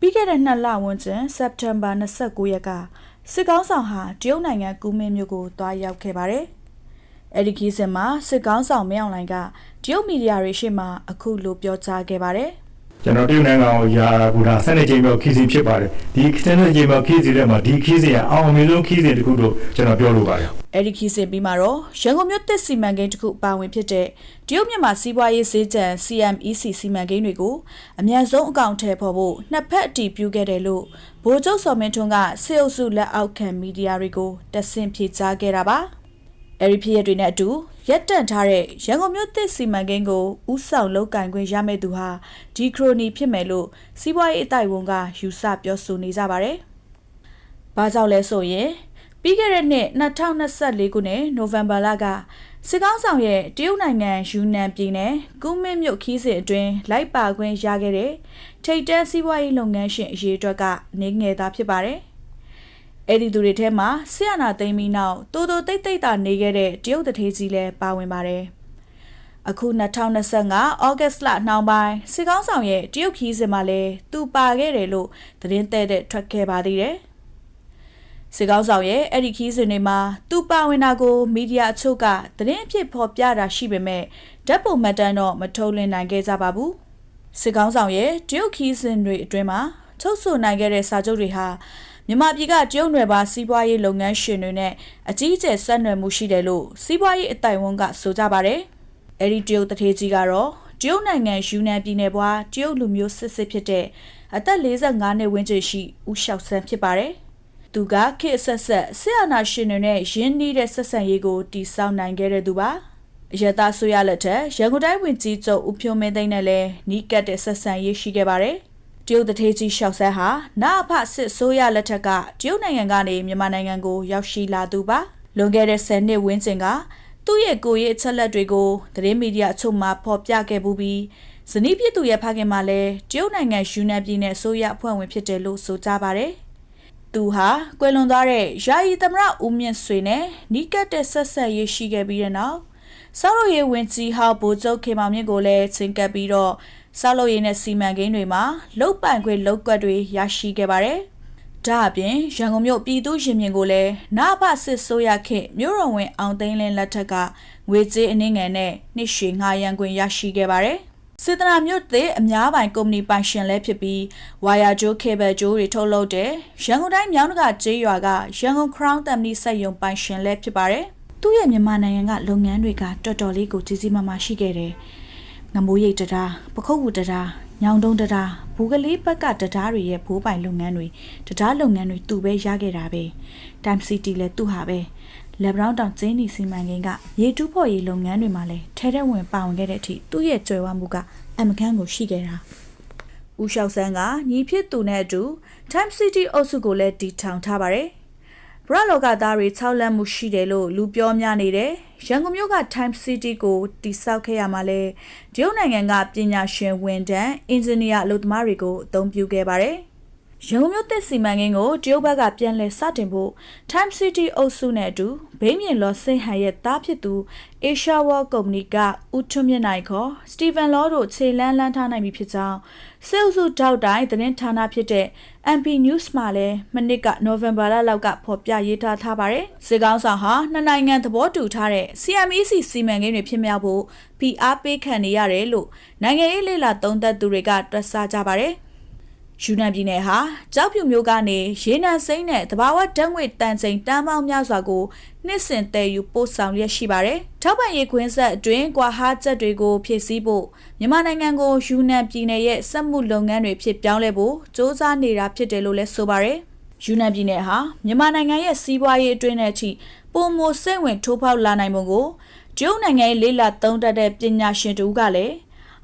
ပြီးခဲ့တဲ့နှစ်လဝန်းကျင်စက်တင်ဘာ29ရက်ကစစ်ကောင်းဆောင်ဟာတရုတ်နိုင်ငံကူမင်းမြို့ကိုတွားရောက်ခဲ့ပါတယ်။အဲဒီခီးစဉ်မှာစစ်ကောင်းဆောင်မင်းအောင်လှိုင်ကတရုတ်မီဒီယာတွေရှေ့မှာအခုလိုပြောကြားခဲ့ပါတယ်။ ကျွန်တော်တရုတ်နိုင်ငံကိုယာဘူတာဆက်နေချိန်မြောက်ခီးစီဖြစ်ပါတယ်ဒီဆက်နေချိန်မြောက်ခီးစီထဲမှာဒီခီးစီကအောင်အမြင့်ဆုံးခီးစီတစ်ခုလို့ကျွန်တော်ပြောလိုပါတယ်အဲ့ဒီခီးစဉ်ပြီးမှာတော့ရန်ကုန်မြို့တစ်စီမံကိန်းတစ်ခုပါဝင်ဖြစ်တဲ့တရုတ်မြန်မာစီးပွားရေးဈေးကြံ CMEC စီမံကိန်းတွေကိုအမြန်ဆုံးအကောင့်ထဲပေါ်ဖို့နှစ်ဖက်အတည်ပြုခဲ့တယ်လို့ဗိုလ်ချုပ်စော်မင်းထွန်းကစေအုပ်စုလက်အောက်ခံမီဒီယာတွေကိုတက်ဆင့်ဖြေကြားခဲ့တာပါ အဲ့ဒီဖြစ်ရတွေနဲ့အတူရက်တန့်ထားတဲ့ရန်ကုန်မြို့တစ်စီမံကိန်းကိုဥဆောင်လုပ်ကင်ခွင့်ရမယ့်သူဟာဒီခရိုနီဖြစ်မယ်လို့စီးပွားရေးအတိုက်ဝန်ကယူဆပြောဆိုနေကြပါတယ်။ဘာကြောင့်လဲဆိုရင်ပြီးခဲ့တဲ့နှစ်2024ခုနှစ်နိုဝင်ဘာလကစစ်ကောင်းဆောင်ရဲ့တရုတ်နိုင်ငံယူနန်ပြည်နယ်ကုမင်းမြို့ခီးစဉ်အတွင်းလိုက်ပါခွင့်ရခဲ့တဲ့ထိတ်တဲစီးပွားရေးလုပ်ငန်းရှင်အရေးအတွက်ကနေငယ်သားဖြစ်ပါတယ်။ အဲ့ဒီသူတွေထဲမှာဆရာနာသိမ်းပြီးနောက်တိုးတိုးတိတ်တိတ်တာနေခဲ့တဲ့တရုတ်တထေးကြီးလည်းပါဝင်ပါတယ်။အခု2025ဩဂတ်စ်လနှောင်းပိုင်းစစ်ကောင်းဆောင်ရဲ့တရုတ်ခီးစဉ်မှာလည်းသူပါခဲ့တယ်လို့သတင်းတဲ့တဲ့ထွက်ခဲ့ပါသေးတယ်။စစ်ကောင်းဆောင်ရဲ့အဲ့ဒီခီးစဉ်တွေမှာသူပါဝင်တာကိုမီဒီယာအချို့ကသတင်းအဖြစ်ဖော်ပြတာရှိပေမဲ့ဓာတ်ပုံမှတ်တမ်းတော့မထုတ်လင်းနိုင်ခဲ့ကြပါဘူး။စစ်ကောင်းဆောင်ရဲ့တရုတ်ခီးစဉ်တွေအတွင်းမှာချုပ်ဆိုနိုင်ခဲ့တဲ့စာချုပ်တွေဟာ မြန်မာပြည်ကတရုတ်နယ်ပါစီးပွားရေးလုပ်ငန်းရှင်တွေနဲ့အကြီးအကျယ်ဆက်နွယ်မှုရှိတယ်လို့စီးပွားရေးအတိုင်ဝန်ကဆိုကြပါတယ်။အဲဒီတရုတ်တထေးကြီးကတော့တရုတ်နိုင်ငံယူနန်ပြည်နယ်ပွားတရုတ်လူမျိုးစစ်စစ်ဖြစ်တဲ့အသက်45နှစ်ဝန်းကျင်ရှိဦးလျှောက်ဆန်းဖြစ်ပါတယ်။သူကခေတ်ဆက်ဆက်ဆရာနာရှင်တွေနဲ့ရင်းနှီးတဲ့ဆက်ဆံရေးကိုတည်ဆောက်နိုင်ခဲ့တဲ့သူပါ။အရသာဆိုရလက်ထက်ရန်ကုန်တိုင်းဝင်ကြီးချုပ်ဦးဖြိုးမင်းသိန်းနဲ့လည်းနီးကပ်တဲ့ဆက်ဆံရေးရှိခဲ့ပါတယ်။ တရုတ်တထေးကြီးရှောက်ဆဲဟာနာအဖစစ်ဆိုးရလက်ထက်ကတရုတ်နိုင်ငံကနေမြန်မာနိုင်ငံကိုရောက်ရှိလာသူပါလွန်ခဲ့တဲ့10နှစ်ဝန်းကျင်ကသူ့ရဲ့ကိုယ်ရေးအချက်လက်တွေကိုသတင်းမီဒီယာအချို့မှဖော်ပြခဲ့ပူပြီးဇနီးဖြစ်သူရဲ့ဖခင်မှလည်းတရုတ်နိုင်ငံယူနန်ပြည်နယ်ဆိုရအဖွဲ့ဝင်ဖြစ်တယ်လို့ဆိုကြပါတယ်သူဟာကွယ်လွန်သွားတဲ့ယာယီသမရဦးမြင့်ဆွေနဲ့နီးကပ်တဲ့ဆက်ဆက်ရေးရှိခဲ့ပြီးတဲ့နောက် ဆောက်လုပ်ရေးဝန်ကြီးဟောက်ဗိုလ်ချုပ်ခေမာမြင့်ကိုလည်းချင်းကပ်ပြီးတော့ဆောက်လုပ်ရေးနဲ့စီမံကိန်းတွေမှာလုတ်ပိုင်ခွင့်လုတ်ကွက်တွေရရှိခဲ့ပါတယ်။ဒါအပြင်ရန်ကုန်မြို့ပြည်သူရင်မြင့်ကိုလည်းနာဖစစ်ဆိုးရခေမြို့တော်ဝင်အောင်သိန်းလင်းလက်ထက်ကငွေကြေးအနှင်းငယ်နဲ့နှစ်ရှည်ငှားရန်ခွင့်ရရှိခဲ့ပါတယ်။စေတနာမြို့တဲ့အများပိုင်ကုမ္ပဏီပိုင်ရှင်လည်းဖြစ်ပြီးဝါယာဂျိုးကေဘယ်ဂျိုးတွေထုတ်လုပ်တဲ့ရန်ကုန်တိုင်းမြောင်းတကကျေးရွာကရန်ကုန် Crown Company စက်ရုံပိုင်ရှင်လည်းဖြစ်ပါတယ်။ သူ့ရဲ့မြန်မာနိုင်ငံကလုပ်ငန်းတွေကတော်တော်လေးကိုကြီးကြီးမားမားရှိခဲ့တယ်။ငမိုးရိတ်တရာပခုတ်ဝတရာညောင်တုံးတရာဘူကလေးဘက်ကတရားတွေရဲ့ဘိုးပိုင်လုပ်ငန်းတွေတရားလုပ်ငန်းတွေသူ့ပဲရခဲ့တာပဲ Time City လည်းသူ့ဟာပဲလက်ဘရောင်းတောင်ကျင်းနီစီမံကိန်းကရေတူးဖို့ရေလုပ်ငန်းတွေမှာလည်းထဲထဲဝင်ပါဝင်ခဲ့တဲ့အထိသူ့ရဲ့ကြွယ်ဝမှုကအမခန်းကိုရှိခဲ့တာဦးလျှောက်ဆန်းကညီဖြစ်သူနဲ့အတူ Time City အုပ်စုကိုလည်းတီထောင်ထားပါတယ် ဘရလောကသားတွေ၆လက်မှုရှိတယ်လို့လူပြောများနေတယ်ရန်ကုန်မြို့က Time City ကိုတိစောက်ခဲ့ရမှာလဲတရုတ်နိုင်ငံကပညာရှင်ဝန်ထမ်းအင်ဂျင်နီယာအလုပ်သမားတွေကိုအသုံးပြုခဲ့ပါတယ် ရန်ကုန်မြို့သက်စီမံကိန်းကိုတရုတ်ဘက်ကပြန်လည်စတင်ဖို့ Time City အုပ်စုနဲ့အတူဘိန်းမြင်လော်စင်ဟန်ရဲ့တားဖြစ်သူ Asia World Company ကဦးထွန်းမြင့်နိုင်ခေါ် Steven Law တို့ခြေလန်းလန်းထားနိုင်ပြီဖြစ်ကြောင်းစေအုပ်စုတောက်တိုင်းသတင်းဌာနဖြစ်တဲ့ MP News မှာလည်းမနစ်ကနိုဝင်ဘာလလောက်ကဖော်ပြရေးထားထားပါတယ်။စစ်ကောင်းဆောင်ဟာနှစ်နိုင်ငံသဘောတူထားတဲ့ CMEC စီမံကိန်းတွေဖြစ်မြောက်ဖို့ PR ပေးခံနေရတယ်လို့နိုင်ငံရေးလေလာသုံးသပ်သူတွေကတွက်ဆကြပါတယ်။ ယူနန်ပြည်နယ်ဟာကြောက်ဖြူမျိုးကနေရေနံစိမ့်နဲ့တဘာဝဓာတ်ငွေတန်ချိန်တန်းပေါင်းများစွာကိုနှစ်စဉ်တည်ယူပို့ဆောင်ရရှိပါတယ်။ထောက်ပံ့ရေးခွင်းဆက်အတွင်းကွာဟာချက်တွေကိုဖြည့်ဆည်းဖို့မြန်မာနိုင်ငံကိုယူနန်ပြည်နယ်ရဲ့စက်မှုလုပ်ငန်းတွေဖြစ်ပြောင်းလဲဖို့စ조사နေတာဖြစ်တယ်လို့လည်းဆိုပါတယ်။ယူနန်ပြည်နယ်ဟာမြန်မာနိုင်ငံရဲ့စီးပွားရေးအတွင်းနဲ့အထိပုံမစိတ်ဝင်ထိုးဖောက်လာနိုင်မှုကိုကျုံနိုင်ငံရဲ့လေးလာသုံးတတ်တဲ့ပညာရှင်တူကလည်း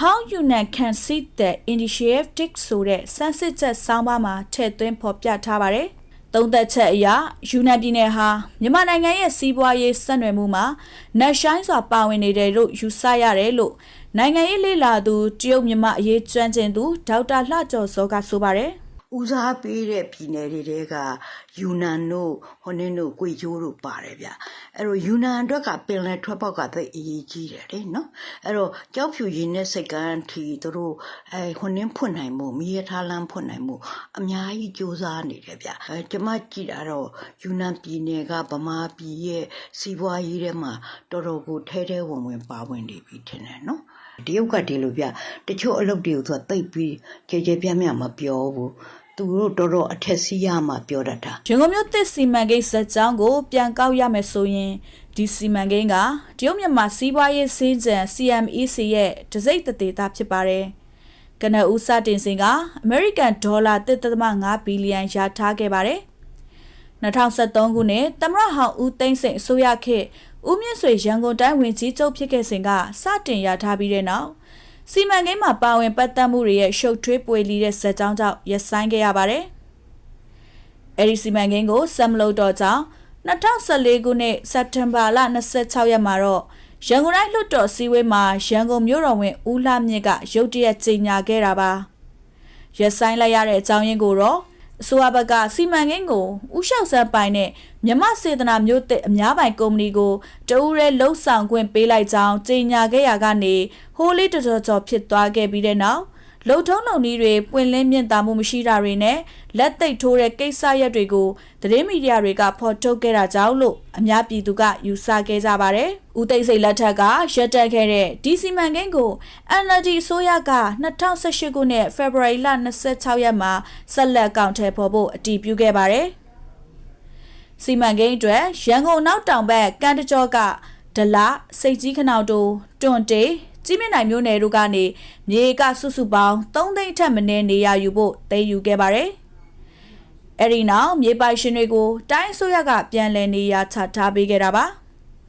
How Yunnan can see the initiative ဆိုတဲ့စမ်းစစ်ချက်ဆောင်းပါးမှာထည့်သွင်းဖော်ပြထားပါတယ်။သုံးသက်ချက်အရယူနန်ပြည်နယ်ဟာမြန်မာနိုင်ငံရဲ့စီးပွားရေးဆက်နွယ်မှုမှာနက်ရှိုင်းစွာပါဝင်နေတယ်လို့ယူဆရတယ်လို့နိုင်ငံရေးလေလာသူတရုတ်မြန်မာအရေးကျွမ်းကျင်သူဒေါက်တာလှကျော်စောကဆိုပါတယ်။ ဦးစားပေးတဲ့ပြည်နယ်တွေတဲကယူနန်တို့ဟိုနင်းတို့ကွေချိုးတို့ပါတယ်ဗျအဲ့တော့ယူနန်အတွက်ကပင်လယ်ထွက်ပေါက်ကသိပ်အရေးကြီးတယ်လေနော်အဲ့တော့ကြောက်ဖြူရင်းနဲ့စိတ်ကန်းထီသူတို့အဲဟိုနင်းဖွင့်နိုင်မှုမိရထားလန်းဖွင့်နိုင်မှုအများကြီးစူးစမ်းနေတယ်ဗျအဲကျမကြည့်တာတော့ယူနန်ပြည်နယ်ကဗမာပြည်ရဲ့စီးပွားရေးထဲမှာတော်တော်ကိုထဲထဲဝင်ဝင်ပါဝင်နေပြီထင်တယ်နော်တရုတ်ကဒီလိုပြတချို့အလုပ်တွေကိုသူကတိတ်ပြီးကြေကြေပြန့်ပြန့်မပြောဘူး သူတို့တော်တော်အထက်စီးရမှပြောတတ်တာရန်ကုန်မြို့သစ်စီမံကိန်းဇက်ကြောင်းကိုပြန်ကောက်ရမယ်ဆိုရင်ဒီစီမံကိန်းကတရုတ်မြန်မာစီးပွားရေးစည်းကြံ CMEC ရဲ့တစိမ့်တသေးတာဖြစ်ပါတယ်။ကနဦးစတင်စဉ်ကအမေရိကန်ဒေါ်လာ1.5ဘီလီယံရထားခဲ့ပါတယ်။2023ခုနှစ်သမရဟောင်ဦးသိန်းစိန်အစိုးရခေတ်ဦးမြင့်ဆွေရန်ကုန်တိုင်းဝင်ကြီးချုပ်ဖြစ်ခဲ့စဉ်ကစတင်ရထားပြီးတဲ့နောက် စီမံကိန်းမှာပါဝင်ပတ်သက်မှုတွေရဲ့ရှုပ်ထွေးပွေလီတဲ့ဇက်ကြောင်းကြောင့်ရပ်ဆိုင်းခဲ့ရပါတယ်။အဲဒီစီမံကိန်းကိုစက်မလို့တော့ကြောင်း2014ခုနှစ်စက်တင်ဘာလ26ရက်မှာတော့ရန်ကုန်တိုင်းလွှတ်တော်စည်းဝေးမှာရန်ကုန်မြို့တော်ဝင်ဦးလှမြင့်ကရုတ်တရက်ကြေညာခဲ့တာပါ။ရပ်ဆိုင်းလိုက်ရတဲ့အကြောင်းရင်းကိုတော့ အစိုးရဘက်ကစီမံကိန်းကိုဥလျှောက်ဆန်းပိုင်နဲ့မြမစေတနာမျိုးသစ်အများပိုင်ကုမ္ပဏီကိုတဦးရဲလှုပ်ဆောင်ခွင့်ပေးလိုက်ကြောင်းကြေညာခဲ့ရကနေဟိုးလေးတော်တော်ကျော်ဖြစ်သွားခဲ့ပြီးတဲ့နောက် လုံထုံးလုံနည်းတွေပွင့်လင်းမြင့်တာမှုမရှိတာတွေနဲ့လက်သိပ်ထိုးတဲ့ကိစ္စရက်တွေကိုသတင်းမီဒီယာတွေကဖော်ထုတ်ခဲ့တာကြောင့်လို့အများပြည်သူကယူဆခဲ့ကြပါတယ်။ဦးသိန်းစိန်လက်ထက်ကရက်တက်ခဲ့တဲ့ဒီစီမံကိန်းကို NLD အစိုးရက2018ခုနှစ်ဖေဖော်ဝါရီလ26ရက်မှာဆက်လက်ကောင်ထည်ဖော်ဖို့အတည်ပြုခဲ့ပါတယ်။စီမံကိန်းအတွက်ရန်ကုန်နောက်တောင်ဘက်ကမ်းတကြောကဒလစိတ်ကြီးခနောက်တိုတွန်တေ ကြီးမြင့်နိုင်မျိုးနယ်တို့ကနေမြေကစုစုပေါင်း3သိန်းထက်မနည်းနေရယူဖို့သိမ်းယူခဲ့ပါတယ်။အဲဒီနောက်မြေပိုင်ရှင်တွေကိုတိုင်းအစိုးရကပြန်လည်နေရာချထားပေးခဲ့တာပါ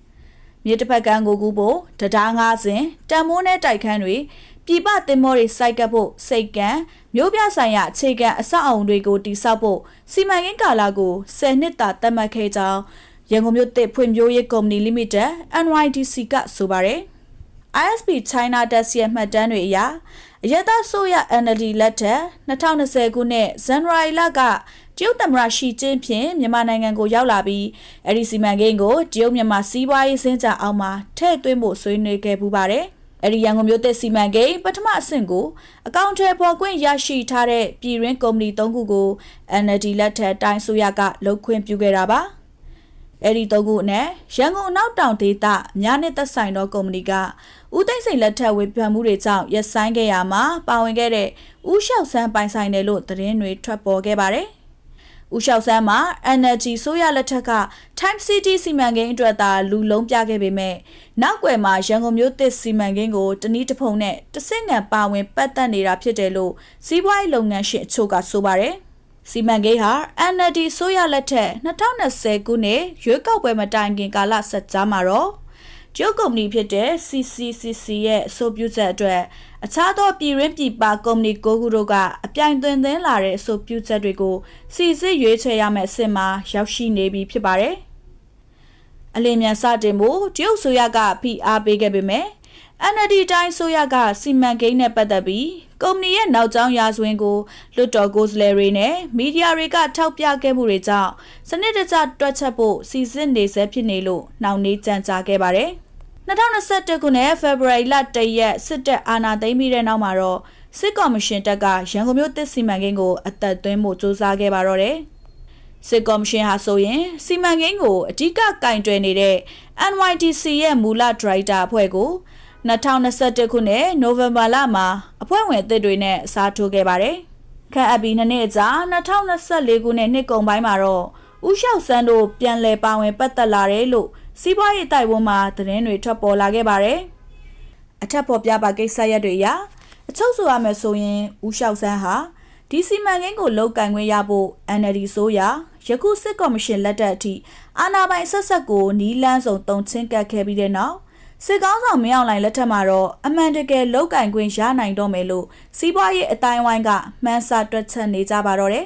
။မြေတစ်ဖက်ကန်းကိုကူဖို့တရားငါးစဉ်တံမိုးနဲ့တိုက်ခန်းတွေပြည်ပသင်္ဘောတွေစိုက်ကပ်ဖို့စိတ်ကံမျိုးပြဆိုင်ရာအခြေခံအဆောက်အအုံတွေကိုတည်ဆောက်ဖို့စီမံကိန်းကာလကို10နှစ်တာသတ်မှတ်ခဲ့ကြောင်းရန်ကုန်မြို့သစ်ဖွံ့ဖြိုးရေးကုမ္ပဏီ Limited NYDC ကဆိုပါတယ်။ ISP China Desk ရဲ့မှတ်တမ်းတွေအရအရသာဆိုရ NLD လက်ထက်2020ခုနှစ်ဇန်နဝါရီလကတရုတ်သမ္မတရှီကျင်းဖြင့်မြန်မာနိုင်ငံကိုရောက်လာပြီးအဲ့ဒီစီမံကိန်းကိုတရုတ်မြန်မာစီးပွားရေးစင်ကြအောင်မှာထည့်သွင်းဖို့ဆွေးနွေးခဲ့ပူပါတယ်။အဲ့ဒီရန်ကုန်မြို့သစ်စီမံကိန်းပထမအဆင့်ကိုအကောင့်ထဲပေါ်ခွင့်ရရှိထားတဲ့ပြည်ရင်းကုမ္ပဏီ၃ခုကို NLD လက်ထက်တိုင်းဆိုရကလုတ်ခွင့်ပြုခဲ့တာပါ။အဲ့ဒီသုံးခုနဲ့ရန်ကုန်အနောက်တောင်ဒေသများနဲ့သက်ဆိုင်သောကုမ္ပဏီက ဦးသိန်းစိန်လက်ထက်ဝေဖန်မှုတွေကြောင့်ရပ်ဆိုင်းခဲ့ရမှာပါဝင်ခဲ့တဲ့ဦးလျှောက်ဆန်းပိုင်ဆိုင်တယ်လို့သတင်းတွေထွက်ပေါ်ခဲ့ပါတယ်။ဦးလျှောက်ဆန်းမှာ Energy ဆိုရလက်ထက်က Time City စီမံကိန်းအတွက်သာလူလုံးပြခဲ့ပေမဲ့နောက်ွယ်မှာရန်ကုန်မြို့သစ်စီမံကိန်းကိုတနည်းတစ်ဖုံနဲ့တဆင့်ငံပါဝင်ပတ်သက်နေတာဖြစ်တယ်လို့စီးပွားရေးလုပ်ငန်းရှင်အချို့ကဆိုပါတယ်။စီမံကိန်းဟာ NLD ဆိုရလက်ထက်2020ခုနှစ်ရွေးကောက်ပွဲမတိုင်ခင်ကာလဆက်ကြားမှာတော့ ကျုပ်ကုမ္ပဏီဖြစ်တဲ့ CCCC ရဲ့အဆိုပြုချက်အတွက်အခြားသောပြည်ရင်းပြည်ပကုမ္ပဏီ၉ခုတို့ကအပြိုင်သွင်းသွင်းလာတဲ့အဆိုပြုချက်တွေကိုစီစစ်ရွေးချယ်ရမယ့်အဆင့်မှာရောက်ရှိနေပြီဖြစ်ပါတယ်။အလင်းမြန်စတင်ဖို့တရုတ်ဆိုရကဖိအားပေးခဲ့ပေမဲ့ NLD တိုင်းဆိုရကစီမံကိန်းနဲ့ပတ်သက်ပြီးကုမ္ပဏီရဲ့နောက်ကျောင်းရာဇဝင်ကိုလွတ်တော်ကိုယ်စားလှယ်တွေနဲ့မီဒီယာတွေကထောက်ပြခဲ့မှုတွေကြောင့်စနစ်တကျတွက်ချက်ဖို့စီစစ်နေဆဲဖြစ်နေလို့နှောင့်နှေးကြန့်ကြာခဲ့ပါတယ်။ 2021ခုနှစ်ဖေဖော်ဝါရီလ1ရက်စစ်တပ်အာဏာသိမ်းပြီးတဲ့နောက်မှာတော့စစ်ကော်မရှင်တပ်ကရန်ကုန်မြို့တစ်စီမံကိန်းကိုအသက်သွင်းဖို့စူးစမ်းခဲ့ပါတော့တယ်။စစ်ကော်မရှင်ဟာဆိုရင်စီမံကိန်းကိုအဓိကကင်တွယ်နေတဲ့ NYDC ရဲ့မူလဒရိုက်တာအဖွဲ့ကို2021ခုနှစ်နိုဝင်ဘာလမှာအဖွဲ့ဝင်အသစ်တွေနဲ့အစားထိုးခဲ့ပါတယ်။ခန့်အပ်ပြီးနှစ်နှစ်ကြာ2024ခုနှစ်နှစ်ကုန်ပိုင်းမှာတော့ဦးလျှောက်စန်းတို့ပြန်လည်ပါဝင်ပတ်သက်လာတယ်လို့ စီးပွားရေးတိုက်ဝန်းမှာသတင်းတွေထွက်ပေါ်လာခဲ့ပါတယ်။အထက်ပေါ်ပြပါကိစ္စရက်တွေအရအချုပ်ဆိုရမယ်ဆိုရင်ဦးလျှောက်စန်းဟာဒီစီမံကိန်းကိုလောက်ကင်ခွင့်ရဖို့ NLD ဆိုရယခုစစ်ကော်မရှင်လက်ထက်အထိအာဏာပိုင်ဆက်ဆက်ကိုနီးလန်းဆောင်တုံချင်းကတ်ခဲ့ပြီးတဲ့နောက်စစ်ကောင်းဆောင်မင်းအောင်လှိုင်လက်ထက်မှာတော့အမှန်တကယ်လောက်ကင်ခွင့်ရနိုင်တော့မယ်လို့စီးပွားရေးအတိုင်းဝိုင်းကမှန်းဆတွက်ချက်နေကြပါတော့တယ်